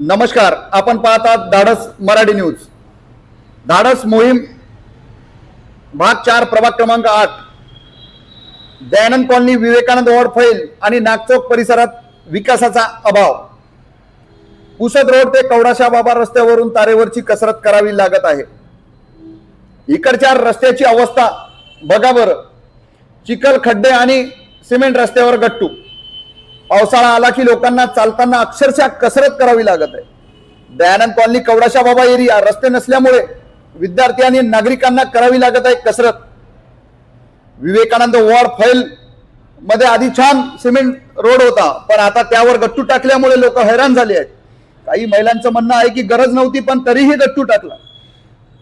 नमस्कार आपण पाहतात धाडस मराठी न्यूज. धाडस मोहीम भाग चार प्रभाग क्रमांक आठ. दयानंद कॉलनी विवेकानंद वॉर्ड फैल आणि नागचौक परिसरात विकासाचा अभाव. पुसद रोड ते कवडाशा बाबा रस्त्यावरून तारेवरची कसरत करावी लागत आहे. इकडच्या रस्त्याची अवस्था बघा बरं. चिखल खड्डे आणि सिमेंट रस्त्यावर गट्टू. पावसाळा आला की लोकांना चालताना अक्षरशः कसरत करावी लागत आहे. दयानंद कॉलनी कवडाशा बाबा एरिया रस्ते नसल्यामुळे विद्यार्थी आणि नागरिकांना करावी लागत आहे कसरत. विवेकानंद वॉर फैलमध्ये आधी छान सिमेंट रोड होता पण आता त्यावर गट्टू टाकल्यामुळे लोक हैराण झाले आहेत. काही महिलांचं म्हणणं आहे की गरज नव्हती पण तरीही गट्टू टाकला.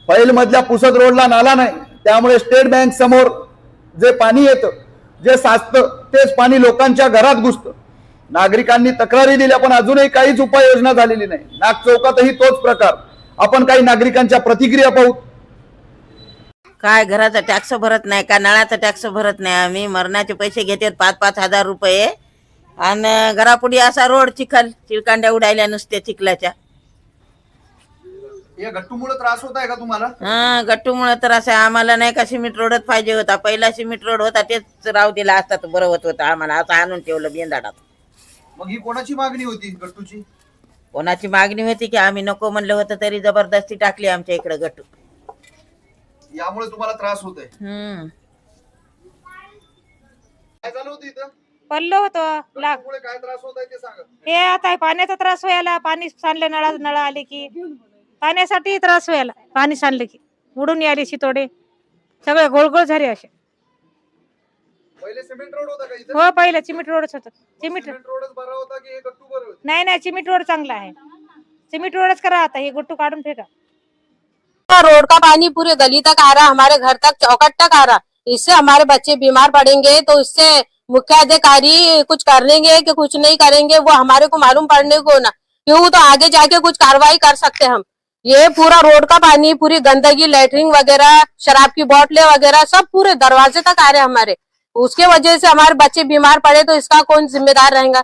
फैल मधल्या पुसद रोडला नाला नाही त्यामुळे स्टेट बँक समोर जे पाणी येतं जे साचतं तेच पाणी लोकांच्या घरात घुसतं. नागरिकांनी तक्रारी दिल्या पण अजूनही काहीच उपाययोजना झालेली नाही. नाग चौकातही तोच प्रकार. आपण काही नागरिकांच्या प्रतिक्रिया पाहू. काय घराचा टॅक्स भरत नाही का? नळाचा टॅक्स भरत नाही आम्ही. मरणाचे पैसे घेतात पाच पाच हजार रुपये. आणि घरापुढे असा रोड चिखल चिलकांड्या उडायल्या नुसत्या चिखलाच्या. गट्टूमुळे त्रास होत आहे का तुम्हाला? हा गट्टूमुळे तर असं आम्हाला नाही का सिमेंट रोडच पाहिजे होता. पहिला सिमेंट रोड होता तेच राव दिला असता तर बरं होत होतं आम्हाला. असं आणून ठेवलं बेंदाडात. मग ही कोणाची मागणी होती गट्टूची? कोणाची मागणी होती की आम्ही नको म्हणलं होतं तरी जबरदस्ती टाकली आमच्या इकडे गट्टू. यामुळे तुम्हाला त्रास होत आहे हम्म. काय झालं होतं इथं? पडलं होतं. लाग काय त्रास होत आहे ते सांगा. हे आता हे पाण्याचा त्रास व्हायला पाणी सांडलं नळा नळ आले की. पाण्यासाठी त्रास व्हायला पाणी सांडलं की. उडून यायले शितोडे. सगळे गोळगोळ झाले असे. पहिले सिमेंट रोड होता का? इथं हो पहिलं चिमिट रोडच होत. चिमिट सिमेंट रोडच बरा होता की हे गट्टू बरं होते? नाही नाही चिमिट रोड चांगला आहे. चिमिट रोडच करा आता हे गुट्टू काढून फेका. रोड का पानी पूरे गली तक आ रहा हमारे घर तक चौकट तक आ रहा। इससे हमारे बच्चे बीमार पड़ेंगे तो इससे मुख्य अधिकारी कुछ करेंगे कि कुछ नहीं करेंगे वो हमारे को मालूम पड़ने को ना। क्यों? तो आगे जाके कुछ कार्रवाई कर सकते हम। ये पूरा रोड का पानी पूरी गंदगी लेटरिन वगैरह शराब की बोतलें वगैरह सब पूरे दरवाजे तक आ रहे हैं हमारे। उसके वजह से हमारे बच्चे बीमार पड़े तो इसका कौन जिम्मेदार रहेगा?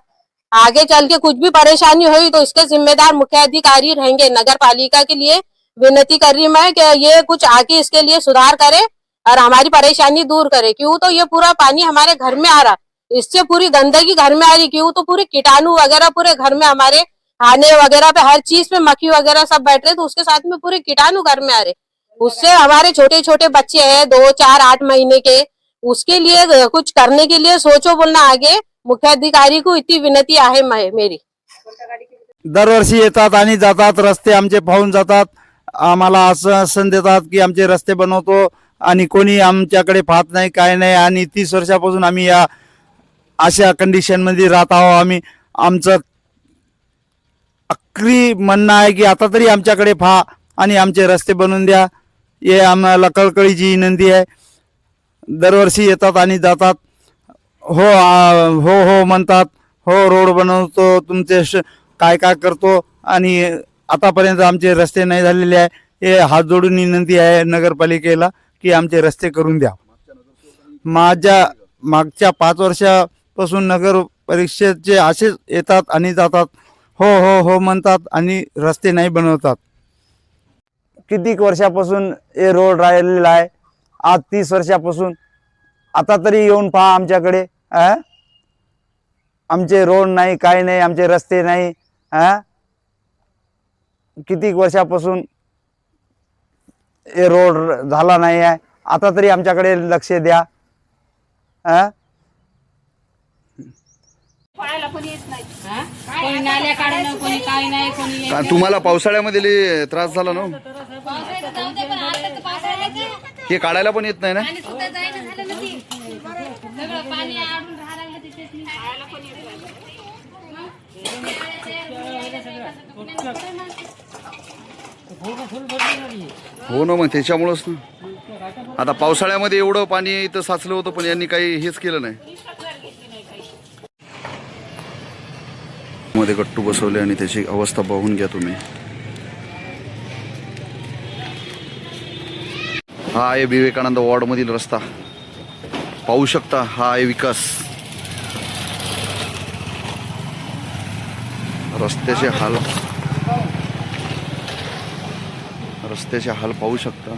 आगे चल के कुछ भी परेशानी हुई तो इसके जिम्मेदार मुख्य अधिकारी रहेंगे। नगर पालिका के लिए विनती कर रही मैं कि ये कुछ आके इसके लिए सुधार करे और हमारी परेशानी दूर करे। क्यों तो ये पूरा पानी हमारे घर में आ रहा। इससे पूरी गंदगी घर में आ रही। क्यों तो पूरे कीटाणु वगैरह पूरे घर में हमारे खाने वगैरह पे, हर चीज़ पे मक्खी वगैरह सब बैठ रहे तो उसके साथ में पूरे कीटाणु घर में आ रहे। उससे हमारे छोटे छोटे बच्चे हैं, दो, चार, आठ महीने के। उसके लिए कुछ करने के लिए सोचो बोलना आगे। मुख्याधिकारी को इतनी विनती आहे मेरी। दरवर्षी येतात आणि जातात रस्ते आमचे पाहून जातात. आम्हाला आश्वासन देतात की आमचे रस्ते बनवतो आणि कोणी आमच्याकडे पाहत नाही काय नाही. आणि तीस वर्षापासून आम्ही या अशा कंडिशनमध्ये राहत आहोत. आम्ही आमचं अक्री म्हणणं आहे की आता तरी आमच्याकडे पहा आणि आमचे रस्ते बनवून द्या. हे आम्हाला कळकळीची विनंती आहे. दरवर्षी येतात आणि जातात. हो आ, हो हो म्हणतात. हो रोड बनवतो तुमचे श- काय काय करतो. आणि आतापर्यंत आमचे रस्ते नाही झालेले आहे. हे हात जोडून विनंती आहे नगरपालिकेला की आमचे रस्ते करून द्या. माझ्या मागच्या पाच वर्षापासून नगर परिषदचे असेच येतात आणि जातात. हो हो हो म्हणतात आणि रस्ते नाही बनवतात. कितीक वर्षापासून हे रोड राहिलेला आहे? आज तीस वर्षापासून. आता तरी येऊन पहा आमच्याकडे अ? आमचे रोड नाही काही नाही आमचे रस्ते नाही अ? कितीक वर्षापासून हे रोड झाला नाही आहे? आता तरी आमच्याकडे लक्ष द्या तुम्हाला पावसाळ्यामध्ये त्रास झाला ना हे काढायला पण येत नाही ना? हो ना मग त्याच्यामुळंच ना. आता पावसाळ्यामध्ये एवढं पाणी इथं साचलं होतं पण यांनी काही हेच केलं नाही. मध्ये गट्टू बसवले आणि त्याची अवस्था पाहून घ्या तुम्ही. हा आहे विवेकानंद वॉर्डमधील रस्ता. पाहू शकता हा आहे विकास. रस्त्याचे हाल. रस्त्याचे हाल पाहू शकता.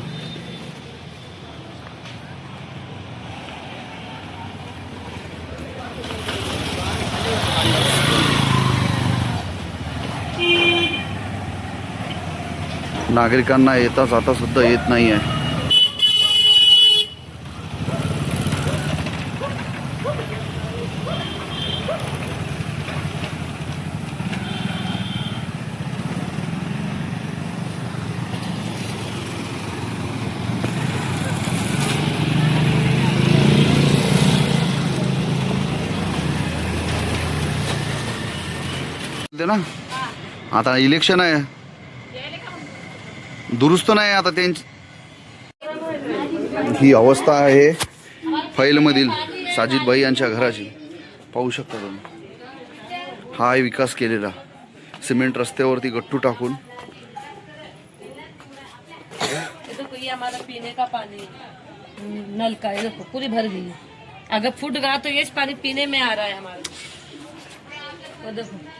नागरिकांना येता जाता सुद्धा येत नाही आहे ते ना? आता इलेक्शन आहे. दुरुस्त नाही आता त्यांची. ही अवस्था आहे फैलमधील साजिद भाई यांच्या घराची. पाहू शकता तुम्ही. हा आहे विकास केलेला. सिमेंट रस्त्यावरती गट्टू टाकून. ये देखो ये हमारा पीने का पानी नल का ये देखो पूरी भर गई अगर फूट गया तो ये पानी पीने में आ रहा है हमारा. देखो.